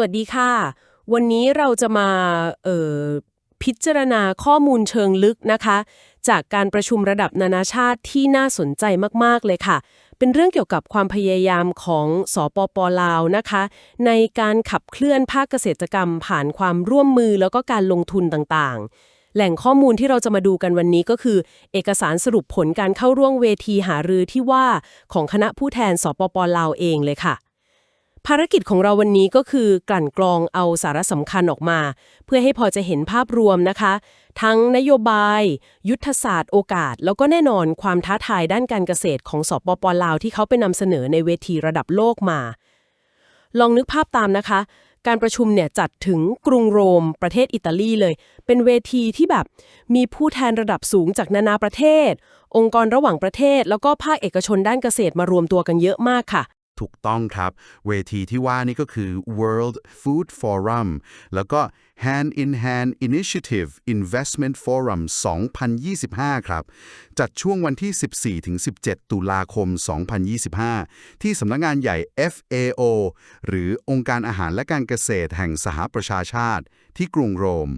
วัสดีค่ะ วันนี้เราจะมาพิจารณาข้อมูลเชิงลึกนะคะ จากการประชุมระดับนานาชาติที่น่าสนใจมาก ๆ เลยค่ะ เป็นเรื่องเกี่ยวกับความพยายามของสอปปลาวนะคะ ในการขับเคลื่อนภาคเกษตรกรรม ผ่านความร่วมมือแล้วก็การลงทุนต่างๆแหล่งข้อมูลที่เราจะมาดูกันวันนี้ก็คือ เอกสารสรุปผลการเข้าร่วมเวทีหารือที่ว่าของคณะผู้แทนสปปลาวเองเลยค่ะ ภารกิจของเราวันนี้ก็คือกลั่นกรองเอาสาระสำคัญออกมา เพื่อให้พอจะเห็นภาพรวมนะคะ ทั้งนโยบาย ยุทธศาสตร์โอกาส แล้วก็แน่นอนความท้าทายด้านการเกษตรของสปปลาวที่เขาไปนำเสนอในเวทีระดับโลกมา ลองนึกภาพตามนะคะ การประชุมเนี่ยจัดถึงกรุงโรม ประเทศอิตาลีเลย เป็นเวทีที่แบบมีผู้แทนระดับสูงจากนานาประเทศ องค์กรระหว่างประเทศ แล้วก็ภาคเอกชนด้านเกษตรมารวมตัวกันเยอะมากค่ะ ถูกต้องครับ เวทีที่ว่านี่ก็คือ World Food Forum แล้วก็ Hand in Hand Initiative Investment Forum 2025 ครับ จัดช่วงวันที่ 14-17 ตุลาคม 2025 ที่สำนักงานใหญ่ FAO หรือองค์การอาหารและการเกษตรแห่งสหประชาชาติ ที่กรุงโรม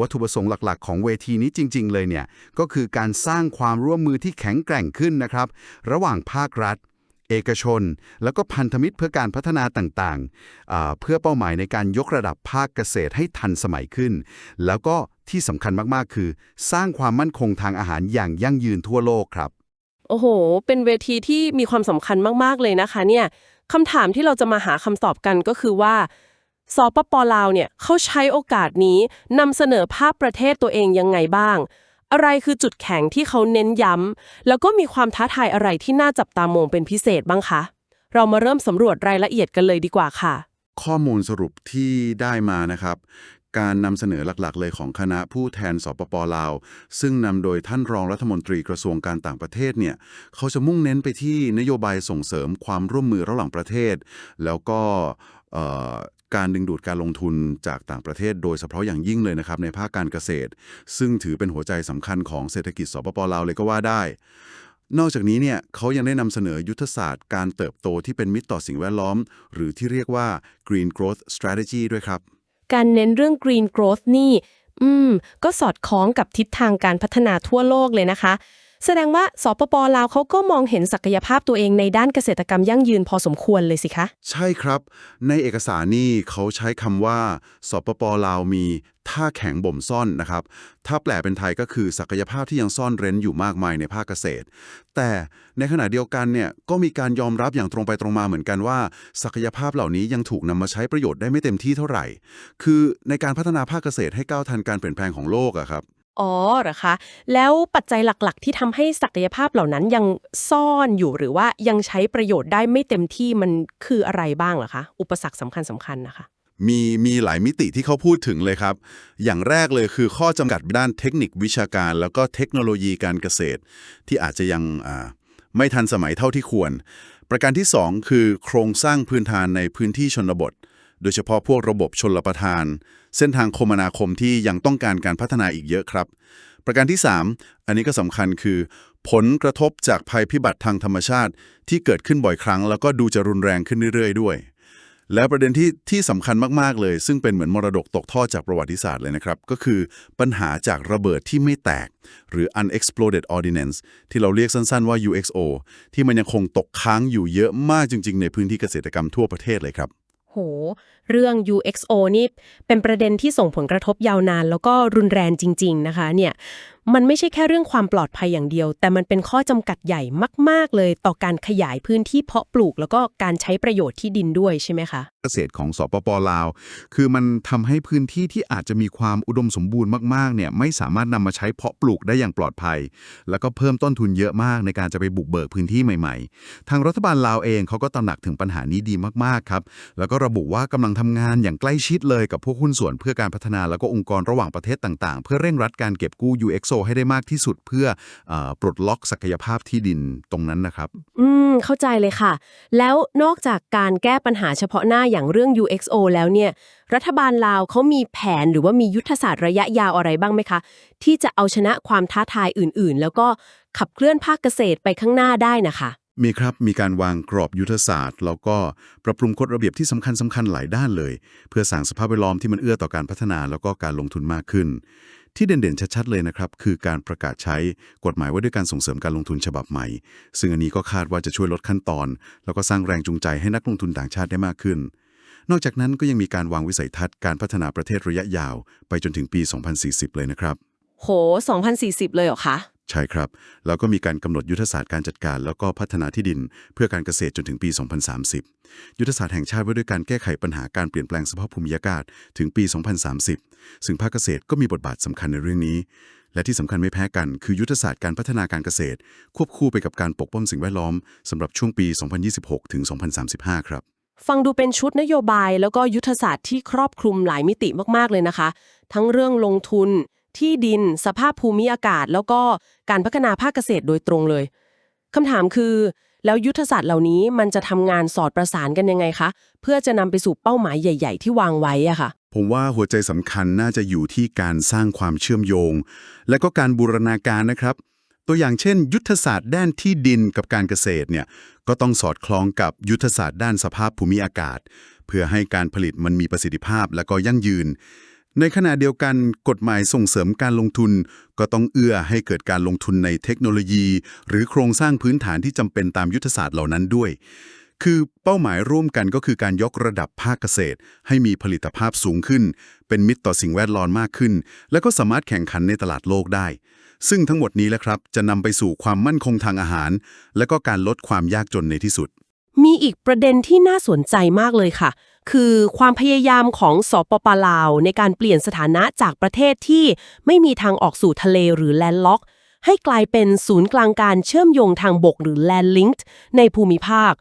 วัตถุประสงค์หลักๆ ของเวทีนี้จริง ๆ เลยเนี่ย ก็คือการสร้างความร่วมมือที่แข็งแกร่งขึ้นนะครับ ระหว่างภาครัฐ เอกชน แล้วก็พันธมิตรเพื่อการพัฒนาต่างๆ เพื่อเป้าหมายในการยกระดับภาคเกษตรให้ทันสมัยขึ้น แล้วก็ที่สำคัญมากๆ คือ สร้างความมั่นคงทางอาหารอย่างยั่งยืนทั่วโลกครับ โอ้โห เป็นเวทีที่มีความสำคัญมากๆเลยนะคะเนี่ยคำถามที่เราจะมาหาคำตอบกันก็คือว่าสปปลาวเนี่ยเขาใช้โอกาสนี้นำเสนอภาพประเทศตัวเองยังไงบ้าง อะไรคือจุดแข็งที่เขาเน้นย้ำ แล้วก็มีความท้าทายอะไรที่น่าจับตามองเป็นพิเศษบ้างคะ เรามาเริ่มสำรวจรายละเอียดกันเลยดีกว่าค่ะ ข้อมูลสรุปที่ได้มานะครับ การนำเสนอหลักๆ เลยของคณะผู้แทนสปปลาว ซึ่งนำโดยท่านรองรัฐมนตรีกระทรวงการต่างประเทศเนี่ยเขาจะมุ่งเน้นไปที่นโยบายส่งเสริมความร่วมมือระหว่างประเทศ แล้วก็ การดึงดูดการลงทุนจากต่างประเทศ โดยเฉพาะอย่างยิ่งเลยนะครับในภาคการเกษตร ซึ่งถือเป็นหัวใจสำคัญของเศรษฐกิจสปปลาวเลยก็ว่าได้ นอกจากนี้เนี่ยเขายังได้นำเสนอยุทธศาสตร์การเติบโตที่เป็นมิตรต่อสิ่งแวดล้อม หรือที่เรียกว่า Green Growth Strategy ด้วยครับ การเน้นเรื่อง Green Growth นี่ อืม ก็สอดคล้องกับทิศทางการพัฒนาทั่วโลกเลยนะคะ แสดงว่าสปปลาวเขาก็มองเห็นศักยภาพตัวเองในด้านเกษตรกรรมยั่งยืนพอสมควรเลยสิคะ ใช่ครับ ในเอกสารนี่เขาใช้คำว่าสปปลาวมีท่าแข็งบ่มซ่อนนะครับ ถ้าแปลเป็นไทยก็คือศักยภาพที่ยังซ่อนเร้นอยู่มากมายในภาคเกษตร แต่ในขณะเดียวกันเนี่ยก็มีการยอมรับอย่างตรงไปตรงมาเหมือนกันว่า ศักยภาพเหล่านี้ยังถูกนำมาใช้ประโยชน์ได้ไม่เต็มที่เท่าไหร่ คือในการพัฒนาภาคเกษตรให้ก้าวทันการเปลี่ยนแปลงของโลกอะครับ อ๋อเหรอคะ แล้วปัจจัยหลักๆ ที่ทำให้ศักยภาพเหล่านั้นยังซ่อนอยู่หรือว่ายังใช้ประโยชน์ได้ไม่เต็มที่มันคืออะไรบ้างเหรอคะ อุปสรรคสำคัญสำคัญนะคะ มีมีหลายมิติที่เขาพูดถึงเลยครับ อย่างแรกเลยคือข้อจำกัดด้านเทคนิควิชาการ แล้วก็เทคโนโลยีการเกษตร ที่อาจจะยังไม่ทันสมัยเท่าที่ควร ประการที่ 2 คือโครงสร้างพื้นฐานในพื้นที่ชนบท โดยเฉพาะพวกระบบชนลประทาน เส้นทางคมนาคมที่ยังต้องการการพัฒนาอีกเยอะครับ ประการที่ 3 อันนี้ก็สำคัญคือ ผลกระทบจากภัยพิบัติทางธรรมชาติ ที่เกิดขึ้นบ่อยครั้ง แล้วก็ดูจะรุนแรงขึ้นเรื่อยๆ ด้วย แล้วประเด็นที่ที่สำคัญมากๆเลย ซึ่งเป็นเหมือนมรดกตกทอดจากประวัติศาสตร์เลยนะครับ ก็คือปัญหาจากระเบิดที่ไม่แตก หรือ unexploded ordnance ที่เราเรียกสั้นๆว่า UXO ที่มันยังคงตกค้างอยู่เยอะมากจริง ๆ ในพื้นที่เกษตรกรรมทั่วประเทศเลยครับ โห เรื่อง UXO นี่เป็นประเด็นที่ส่งผลกระทบยาวนาน แล้วก็รุนแรงจริง ๆ นะคะเนี่ยมันไม่ใช่แค่เรื่องความปลอดภัยอย่างเดียว แต่มันเป็นข้อจำกัดใหญ่มาก ๆ เลยต่อการขยายพื้นที่เพาะปลูก แล้วก็การใช้ประโยชน์ที่ดินด้วยใช่ไหมคะเกษตรของสปปลาว คือมันทำให้พื้นที่ที่อาจจะมีความอุดมสมบูรณ์มากๆเนี่ยไม่สามารถนำมาใช้เพาะปลูกได้อย่างปลอดภัย แล้วก็เพิ่มต้นทุนเยอะมากในการจะไปบุกเบิกพื้นที่ใหม่ๆ ทางรัฐบาลลาวเองเขาก็ตระหนักถึงปัญหานี้ดีมากๆครับแล้วก็ระบุว่ากำลังทำงานอย่างใกล้ชิดเลยกับพวกหุ้นส่วนเพื่อการพัฒนาแล้วก็องค์กรระหว่างประเทศต่างๆ เพื่อเร่งรัดการเก็บกู้ UXO ให้ได้มากที่สุดเพื่อเออปลดล็อกศักยภาพที่ดินตรงนั้นนะครับ อืม เข้าใจเลยค่ะ แล้วนอกจากการแก้ปัญหาเฉพาะหน้าอย่างเรื่อง UXO แล้วเนี่ย รัฐบาลลาวเขามีแผนหรือว่ามียุทธศาสตร์ระยะยาวอะไรบ้างไหมคะ ที่จะเอาชนะความท้าทายอื่น ๆ แล้วก็ขับเคลื่อนภาคเกษตรไปข้างหน้าได้นะคะมีครับ มีการวางกรอบยุทธศาสตร์ แล้วก็ปรับปรุงกฎระเบียบที่สำคัญสำคัญหลายด้านเลย เพื่อสร้างสภาพแวดล้อมที่มันเอื้อต่อการพัฒนาแล้วก็การลงทุนมากขึ้น ที่เด่นๆชัดๆเลยนะครับคือการประกาศใช้กฎหมายว่าด้วยการส่งเสริมการลงทุนฉบับใหม่ ซึ่งอันนี้ก็คาดว่าจะช่วยลดขั้นตอน แล้วก็สร้างแรงจูงใจให้นักลงทุนต่างชาติได้มากขึ้น นอกจากนั้นก็ยังมีการวางวิสัยทัศน์การพัฒนาประเทศระยะยาว ไปจนถึงปี 2040 เลยนะครับ โห 2040 เลยเหรอคะ ใช่ครับ แล้วก็มีการกำหนดยุทธศาสตร์การจัดการ แล้วก็พัฒนาที่ดินเพื่อการเกษตรจนถึงปี 2030 ยุทธศาสตร์แห่งชาติว่าด้วยการแก้ไขปัญหาการเปลี่ยนแปลงสภาพภูมิอากาศถึงปี 2030 ซึ่งภาคเกษตรก็มีบทบาทสำคัญในเรื่องนี้ และที่สำคัญไม่แพ้กันคือยุทธศาสตร์การพัฒนาการเกษตร ควบคู่ไปกับการปกป้องสิ่งแวดล้อมสำหรับช่วงปี 2026 ถึง 2035 ครับฟังดูเป็นชุดนโยบายแล้วก็ยุทธศาสตร์ที่ครอบคลุมหลายมิติมากๆเลยนะคะ ทั้งเรื่องลงทุน ที่ดิน สภาพภูมิอากาศ แล้วก็การพัฒนาภาคเกษตรโดยตรงเลยคำถามคือ แล้วยุทธศาสตร์เหล่านี้มันจะทำงานสอดประสานกันยังไงคะ เพื่อจะนำไปสู่เป้าหมายใหญ่ ๆ ที่วางไว้อะค่ะ ผมว่าหัวใจสำคัญน่าจะอยู่ที่การสร้างความเชื่อมโยง และก็การบูรณาการนะครับ ตัวอย่างเช่น ยุทธศาสตร์ด้านที่ดินกับการเกษตรเนี่ยก็ต้องสอดคล้องกับยุทธศาสตร์ด้านสภาพภูมิอากาศ เพื่อให้การผลิตมันมีประสิทธิภาพและก็ยั่งยืน ในขณะเดียวกันกฎหมายส่งเสริมการลงทุน ก็ต้องเอื้อให้เกิดการลงทุนในเทคโนโลยี หรือโครงสร้างพื้นฐานที่จำเป็นตามยุทธศาสตร์เหล่านั้นด้วย คือเป้าหมายร่วมกันก็คือการยกระดับภาคเกษตร ให้มีผลิตภาพสูงขึ้น เป็นมิตรต่อสิ่งแวดล้อมมากขึ้น และก็สามารถแข่งขันในตลาดโลกได้ ซึ่งทั้งหมดนี้แหละครับ จะนำไปสู่ความมั่นคงทางอาหาร และก็การลดความยากจนในที่สุด มีอีกประเด็นที่น่าสนใจมากเลยค่ะคือความพยายามของสปปลาว ในการเปลี่ยนสถานะจากประเทศที่ไม่มีทางออกสู่ทะเลหรือแลนด์ล็อก ให้กลายเป็นศูนย์กลางการเชื่อมโยงทางบกหรือแลนด์ลิงก์ในภูมิภาค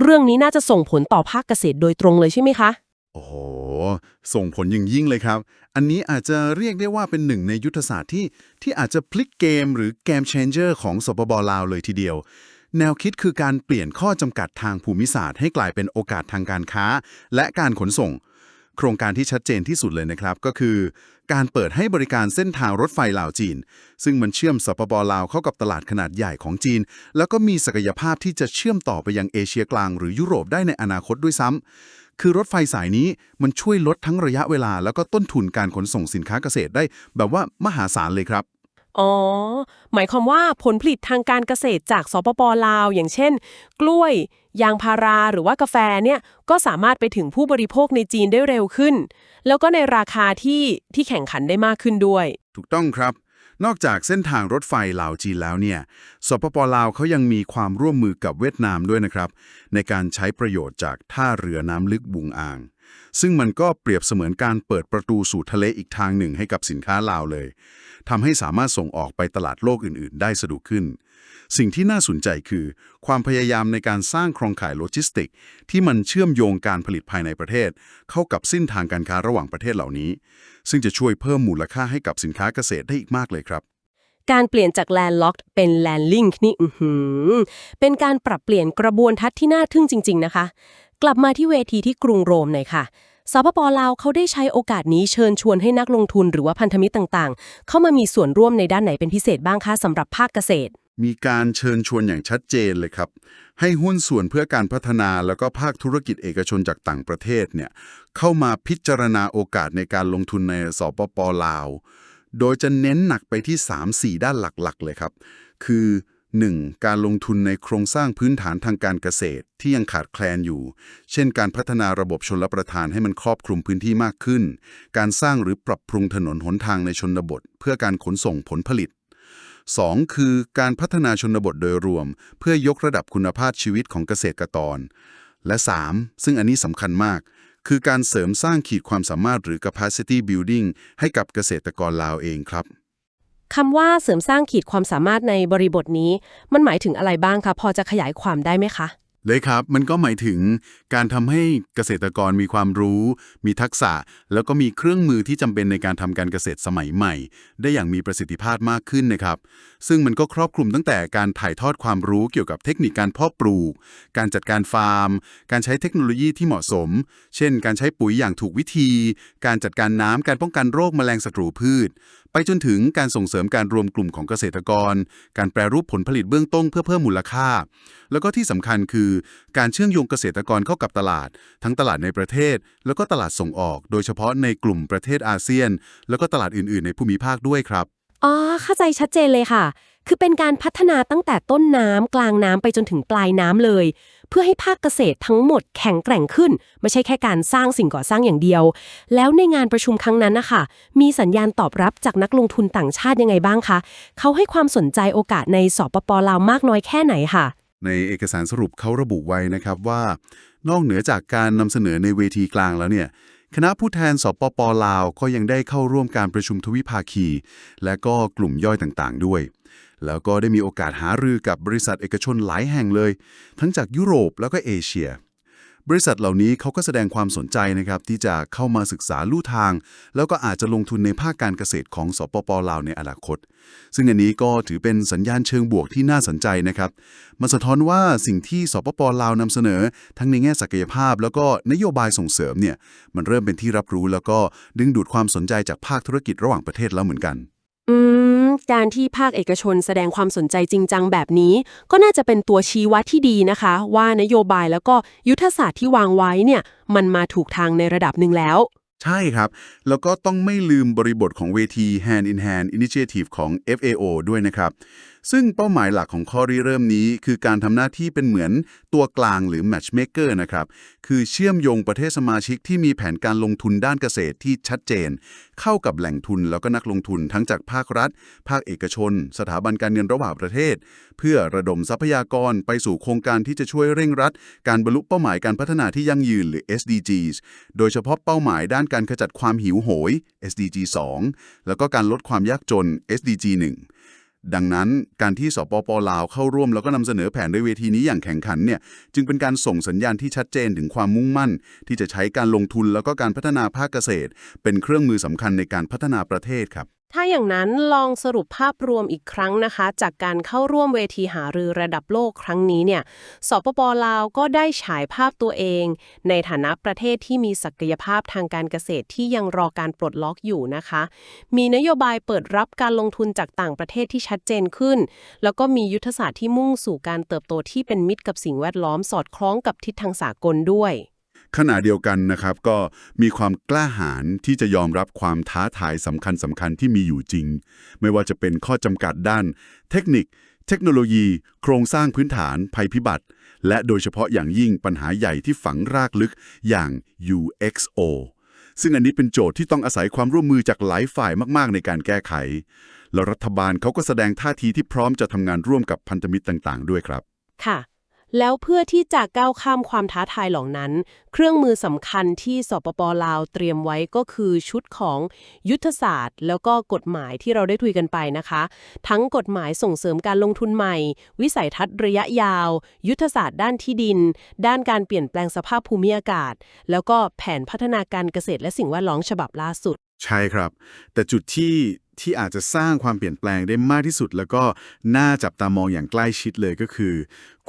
เรื่องนี้น่าจะส่งผลต่อภาคเกษตรโดยตรงเลยใช่ไหมคะ โอ้โห ส่งผลอย่างยิ่งเลยครับ อันนี้อาจจะเรียกได้ว่าเป็นหนึ่งในยุทธศาสตร์ที่ที่อาจจะพลิกเกมหรือเกม changer ของสปปลาวเลยทีเดียว แนวคิดคือการเปลี่ยนข้อจำกัดทางภูมิศาสตร์ให้กลายเป็นโอกาสทางการค้า และการขนส่ง โครงการที่ชัดเจนที่สุดเลยนะครับ ก็คือ การเปิดให้บริการเส้นทางรถไฟลาวจีน ซึ่งมันเชื่อมสปปลาวเข้ากับตลาดขนาดใหญ่ของจีน แล้วก็มีศักยภาพที่จะเชื่อมต่อไปยังเอเชียกลางหรือยุโรปได้ในอนาคตด้วยซ้ำคือรถไฟสายนี้มันช่วยลดทั้งระยะเวลา แล้วก็ต้นทุนการขนส่งสินค้าเกษตรได้ แบบว่ามหาศาลเลยครับ อ๋อ หมายความว่าผลผลิตทางการเกษตรจากสปปลาว อย่างเช่น กล้วย ยางพาราหรือว่ากาแฟเนี่ยก็สามารถไปถึงผู้บริโภคในจีนได้เร็วขึ้น แล้วก็ในราคาที่ที่แข่งขันได้มากขึ้นด้วย ถูกต้องครับ นอกจากเส้นทางรถไฟลาวจีนแล้วเนี่ยสปปลาวเขายังมีความร่วมมือกับเวียดนามด้วยนะครับ ในการใช้ประโยชน์จากท่าเรือน้ำลึกบุงอ่าง ซึ่งมันก็เปรียบเสมือนการเปิดประตูสู่ทะเลอีกทางหนึ่งให้กับสินค้าลาวเลยทำให้สามารถส่งออกไปตลาดโลกอื่น ๆ ได้สะดวกขึ้น สิ่งที่น่าสนใจคือ ความพยายามในการสร้างโครงข่ายโลจิสติก ที่มันเชื่อมโยงการผลิตภายในประเทศ เข้ากับเส้นทางการค้าระหว่างประเทศเหล่านี้ ซึ่งจะช่วยเพิ่มมูลค่าให้กับสินค้าเกษตรได้อีกมากเลยครับการเปลี่ยนจากแลนด์ล็อกเป็นแลนด์ลิงก์นี่เป็นการปรับเปลี่ยนกระบวนทัศน์ที่น่าทึ่งจริง ๆ นะคะ กลับมาที่เวทีที่กรุงโรมหน่อยค่ะสปปลาวเขาได้ใช้โอกาสนี้เชิญชวนให้นักลงทุนหรือว่าพันธมิตรต่างๆ เข้ามามีส่วนร่วมในด้านไหนเป็นพิเศษบ้างคะสำหรับภาคเกษตร มีการเชิญชวนอย่างชัดเจนเลยครับ ให้หุ้นส่วนเพื่อการพัฒนาแล้วก็ภาคธุรกิจเอกชนจากต่างประเทศเนี่ยเข้ามาพิจารณาโอกาสในการลงทุนในสปปลาว โดยจะเน้นหนักไปที่ 3-4 ด้านหลักๆ เลยครับ คือ 1. การลงทุนในโครงสร้างพื้นฐานทางการเกษตรที่ยังขาดแคลนอยู่ เช่น การพัฒนาระบบชนรประทานให้มันครอบคลุมพื้นที่มากขึ้น การสร้างหรือปรับปรุงถนนหนทางในชนบท เพื่อการขนส่งผลผลิต 2. คือการพัฒนาชนบทโดยรวม เพื่อยกระดับคุณภาพชีวิตของเกษตรกร และ 3. ซึ่งอันนี้สำคัญมาก คือการเสริมสร้างขีดความสามารถหรือ capacity building ให้กับเกษตรกรลาวเองครับ คำว่าเสริมสร้างขีดความสามารถในบริบทนี้ มันหมายถึงอะไรบ้างคะพอจะขยายความได้ไหมคะ เลยครับ มันก็หมายถึงการทำให้เกษตรกรมีความรู้ มีทักษะ แล้วก็มีเครื่องมือที่จำเป็นในการทำการเกษตรสมัยใหม่ ได้อย่างมีประสิทธิภาพมากขึ้นนะครับ ซึ่งมันก็ครอบคลุมตั้งแต่การถ่ายทอดความรู้เกี่ยวกับเทคนิคการเพาะปลูก การจัดการฟาร์ม การใช้เทคโนโลยีที่เหมาะสม เช่น การใช้ปุ๋ยอย่างถูกวิธี การจัดการน้ำการป้องกันโรคแมลงศัตรูพืช ไปจนถึงการส่งเสริมการรวมกลุ่มของเกษตรกร การแปรรูปผลผลิตเบื้องต้นเพื่อเพิ่มมูลค่า แล้วก็ที่สำคัญคือการเชื่อมโยงเกษตรกรเข้ากับตลาด ทั้งตลาดในประเทศ แล้วก็ตลาดส่งออก โดยเฉพาะในกลุ่มประเทศอาเซียน แล้วก็ตลาดอื่น ๆ ในภูมิภาคด้วยครับอ๋อเข้าใจชัดเจนเลยค่ะ คือเป็นการพัฒนาตั้งแต่ต้นน้ำกลางน้ำไปจนถึงปลายน้ำเลย เพื่อให้ภาคเกษตรทั้งหมดแข็งแกร่งขึ้น ไม่ใช่แค่การสร้างสิ่งก่อสร้างอย่างเดียว แล้วในงานประชุมครั้งนั้นนะคะมีสัญญาณตอบรับจากนักลงทุนต่างชาติยังไงบ้างคะเขาให้ความสนใจโอกาสในสปปลาวมากน้อยแค่ไหนค่ะ ในเอกสารสรุปเขาระบุไว้นะครับว่า นอกเหนือจากการนำเสนอในเวทีกลางแล้วเนี่ยคณะผู้แทนสปปลาวก็ยังได้เข้าร่วมการประชุมทวิภาคี และก็กลุ่มย่อยต่างๆ ด้วย แล้วก็ได้มีโอกาสหารือกับบริษัทเอกชนหลายแห่งเลย ทั้งจากยุโรปแล้วก็เอเชีย บริษัทเหล่านี้เขาก็แสดงความสนใจนะครับที่จะเข้ามาศึกษาลู่ทาง แล้วก็อาจจะลงทุนในภาคการเกษตรของสปปลาวในอนาคต ซึ่งอันนี้ก็ถือเป็นสัญญาณเชิงบวกที่น่าสนใจนะครับมันสะท้อนว่าสิ่งที่สปปลาวนำเสนอ ทั้งในแง่ศักยภาพ แล้วก็นโยบายส่งเสริมเนี่ยมันเริ่มเป็นที่รับรู้แล้วก็ดึงดูดความสนใจจากภาคธุรกิจระหว่างประเทศแล้วเหมือนกัน อืม การที่ภาคเอกชนแสดงความสนใจจริงจังแบบนี้ ก็น่าจะเป็นตัวชี้วัดที่ดีนะคะ ว่านโยบายแล้วก็ยุทธศาสตร์ที่วางไว้เนี่ยมันมาถูกทางในระดับหนึ่งแล้ว ใช่ครับ แล้วก็ต้องไม่ลืมบริบทของเวที Hand in Hand Initiative ของ FAO ด้วยนะครับ ซึ่งเป้าหมายหลักของข้อริเริ่มนี้คือการทำหน้าที่เป็นเหมือนตัวกลางหรือ Matchmaker นะครับ คือเชื่อมโยงประเทศสมาชิกที่มีแผนการลงทุนด้านเกษตรที่ชัดเจน เข้ากับแหล่งทุนแล้วก็นักลงทุนทั้งจากภาครัฐ ภาคเอกชน สถาบันการเงินระหว่างประเทศ เพื่อระดมทรัพยากรไปสู่โครงการที่จะช่วยเร่งรัด การบรรลุเป้าหมายการพัฒนาที่ยั่งยืนหรือ SDGs โดยเฉพาะเป้าหมายด้านการขจัดความหิวโหย SDG 2 แล้วก็การลดความยากจน SDG 1 ดังนั้นการที่สปปลาวเข้าร่วมแล้วก็นำเสนอแผนในเวทีนี้อย่างแข่งขันเนี่ยจึงเป็นการส่งสัญญาณที่ชัดเจนถึงความมุ่งมั่น ที่จะใช้การลงทุนแล้วก็การพัฒนาภาคเกษตร เป็นเครื่องมือสำคัญในการพัฒนาประเทศครับ ถ้าอย่างนั้นลองสรุปภาพรวมอีกครั้งนะคะ จากการเข้าร่วมเวทีหารือระดับโลกครั้งนี้เนี่ยสปปลาวก็ได้ฉายภาพตัวเอง ในฐานะประเทศที่มีศักยภาพทางการเกษตรที่ยังรอการปลดล็อกอยู่นะคะ มีนโยบายเปิดรับการลงทุนจากต่างประเทศที่ชัดเจนขึ้น แล้วก็มียุทธศาสตร์ที่มุ่งสู่การเติบโตที่เป็นมิตรกับสิ่งแวดล้อมสอดคล้องกับทิศทางสากลด้วย ขณะเดียวกันนะครับ ก็มีความกล้าหาญที่จะยอมรับความท้าทายสำคัญสำคัญที่มีอยู่จริง ไม่ว่าจะเป็นข้อจำกัดด้าน เทคนิค เทคโนโลยี โครงสร้างพื้นฐาน ภัยพิบัติ และโดยเฉพาะอย่างยิ่งปัญหาใหญ่ที่ฝังรากลึกอย่าง UXO ซึ่งอันนี้เป็นโจทย์ที่ต้องอาศัยความร่วมมือจากหลายฝ่ายมากๆ ในการแก้ไข แล้วรัฐบาลเขาก็แสดงท่าทีที่พร้อมจะทำงานร่วมกับพันธมิตรต่าง ๆ ด้วยครับ ค่ะ แล้วเพื่อที่จะก้าวข้ามความท้าทายเหล่านั้น เครื่องมือสำคัญที่สปปลาวเตรียมไว้ก็คือชุดของยุทธศาสตร์ แล้วก็กฎหมายที่เราได้คุยกันไปนะคะ ทั้งกฎหมายส่งเสริมการลงทุนใหม่ วิสัยทัศน์ระยะยาว ยุทธศาสตร์ด้านที่ดิน ด้านการเปลี่ยนแปลงสภาพภูมิอากาศ แล้วก็แผนพัฒนาการเกษตรและสิ่งแวดล้อมฉบับล่าสุด ใช่ครับ แต่จุดที่ ที่อาจจะสร้างความเปลี่ยนแปลงได้มากที่สุด แล้วก็น่าจับตามองอย่างใกล้ชิดเลยก็คือ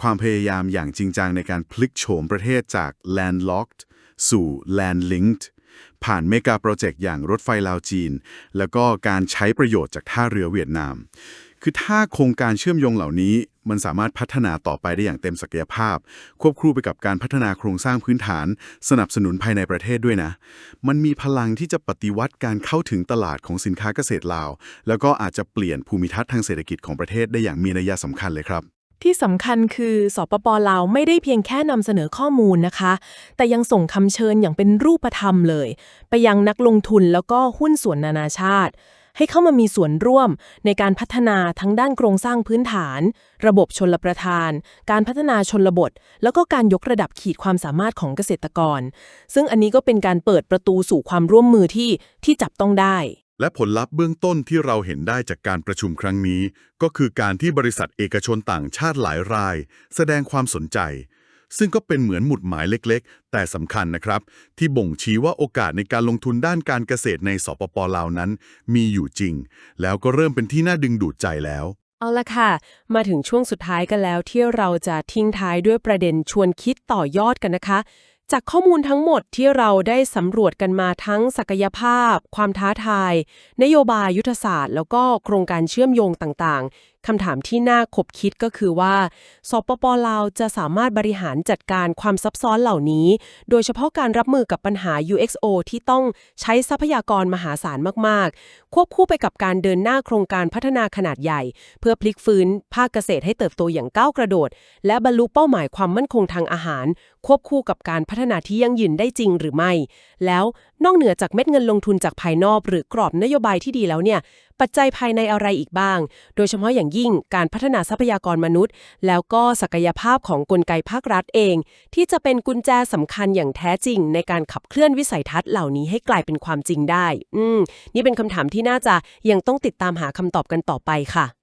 ความพยายามอย่างจริงจังในการพลิกโฉมประเทศจาก landlocked สู่ landlinked ผ่านเมกาโปรเจกต์อย่างรถไฟลาวจีน แล้วก็การใช้ประโยชน์จากท่าเรือเวียดนาม คือถ้าโครงการเชื่อมโยงเหล่านี้ มันสามารถพัฒนาต่อไปได้อย่างเต็มศักยภาพ ควบคู่ไปกับการพัฒนาโครงสร้างพื้นฐาน สนับสนุนภายในประเทศด้วยนะ มันมีพลังที่จะปฏิวัติการเข้าถึงตลาดของสินค้าเกษตรลาว แล้วก็อาจจะเปลี่ยนภูมิทัศน์ทางเศรษฐกิจของประเทศได้อย่างมีนัยสำคัญเลยครับที่สำคัญคือสปปลาวไม่ได้เพียงแค่นำเสนอข้อมูลนะคะ แต่ยังส่งคำเชิญอย่างเป็นรูปธรรมเลย ไปยังนักลงทุนแล้วก็หุ้นส่วนนานาชาติ ให้เข้ามามีส่วนร่วมในการพัฒนาทั้งด้านโครงสร้างพื้นฐาน ระบบชนลประทาน การพัฒนาชนบท แล้วก็การยกระดับขีดความสามารถของเกษตรกร ซึ่งอันนี้ก็เป็นการเปิดประตูสู่ความร่วมมือที่ที่จับต้องได้ และผลลัพธ์เบื้องต้นที่เราเห็นได้จากการประชุมครั้งนี้ ก็คือการที่บริษัทเอกชนต่างชาติหลายราย แสดงความสนใจ ซึ่งก็เป็นเหมือนหมุดหมายเล็กๆ แต่สำคัญนะครับ ที่บ่งชี้ว่าโอกาสในการลงทุนด้านการเกษตรในสปปลาวนั้น มีอยู่จริง แล้วก็เริ่มเป็นที่น่าดึงดูดใจแล้ว เอาละค่ะ มาถึงช่วงสุดท้ายกันแล้วที่เราจะทิ้งท้ายด้วยประเด็นชวนคิดต่อยอดกันนะคะ จากข้อมูลทั้งหมดที่เราได้สำรวจกันมาทั้งศักยภาพ ความท้าทาย นโยบายยุทธศาสตร์ แล้วก็โครงการเชื่อมโยงต่างๆ คำถามที่น่าขบคิดก็คือว่า สปปลาวจะสามารถบริหารจัดการความซับซ้อนเหล่านี้ โดยเฉพาะการรับมือกับปัญหา UXO ที่ต้องใช้ทรัพยากรมหาศาลมาก ๆ ควบคู่ไปกับการเดินหน้าโครงการพัฒนาขนาดใหญ่ เพื่อพลิกฟื้น ภาคเกษตรให้เติบโตอย่างก้าวกระโดด และบรรลุเป้าหมายความมั่นคงทางอาหาร ควบคู่กับการพัฒนาที่ยั่งยืนได้จริงหรือไม่ แล้วนอกเหนือจากเม็ดเงินลงทุนจากภายนอก หรือกรอบนโยบายที่ดีแล้วเนี่ย ปัจจัยภายในอะไรอีกบ้าง โดยเฉพาะอย่างยิ่งการพัฒนาทรัพยากรมนุษย์ แล้วก็ศักยภาพของกลไกภาครัฐเอง ที่จะเป็นกุญแจสำคัญอย่างแท้จริง ในการขับเคลื่อนวิสัยทัศน์เหล่านี้ให้กลายเป็นความจริงได้ อืม นี่เป็นคำถามที่น่าจะยังต้องติดตามหาคำตอบกันต่อไปค่ะ